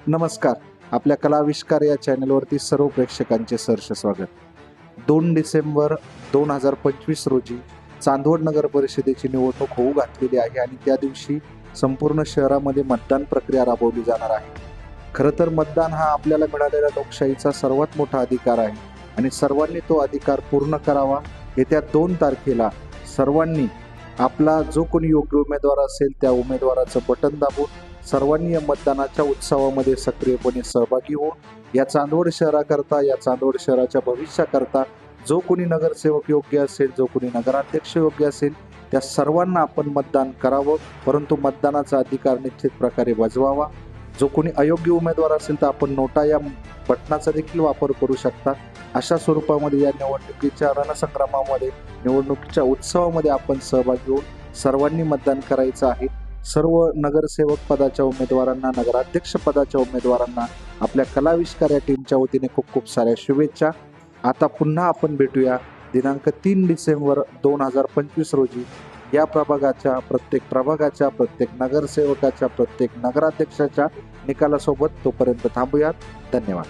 नमस्कार. आपल्या कलाविष्कार या चॅनलवरती सर्व प्रेक्षकांचे सहर्ष स्वागत. दोन डिसेंबर दोन हजार पंचवीस रोजी चांदवड नगर परिषदेची निवडणूक होऊ घातलेली आहे आणि त्या दिवशी संपूर्ण शहरामध्ये मतदान प्रक्रिया राबवली जाणार आहे. खरं तर मतदान हा आपल्याला मिळालेला लोकशाहीचा सर्वात मोठा अधिकार आहे आणि सर्वांनी तो अधिकार पूर्ण करावा येत्या दोन तारखेला सर्वांनी आपला जो कोणी योग्य उमेदवार असेल त्या उमेदवाराचं बटन दाबून सर्वांनी या मतदानाच्या उत्सवामध्ये सक्रियपणे सहभागी होऊन या चांदवड शहराकरता या चांदवड शहराच्या भविष्याकरता जो कोणी नगरसेवक योग्य असेल जो कोणी नगराध्यक्ष योग्य असेल त्या सर्वांना आपण मतदान करावं. परंतु मतदानाचा अधिकार निश्चित प्रकारे बजवावा. जो कोणी अयोग्य उमेदवार असेल तर आपण नोटा या बटनाचा देखील वापर करू शकता. अशा स्वरूपामध्ये या निवडणुकीच्या रणसंग्रामामध्ये निवडणुकीच्या उत्सवामध्ये आपण सहभागी होऊन सर्वांनी मतदान करायचं आहे. सर्व नगरसेवक पदाच्या उमेदवारांना नगराध्यक्ष पदाच्या उमेदवारांना आपल्या कलाविष्कार या टीमच्या वतीने खूप खूप साऱ्या शुभेच्छा. आता पुन्हा आपण भेटूया दिनांक तीन डिसेंबर दोन हजार पंचवीस रोजी. या प्रभागाच्या प्रत्येक प्रभागाच्या प्रत्येक नगरसेवकाच्या प्रत्येक नगराध्यक्षाच्या निकालासोबत तोपर्यंत थांबूयात. धन्यवाद.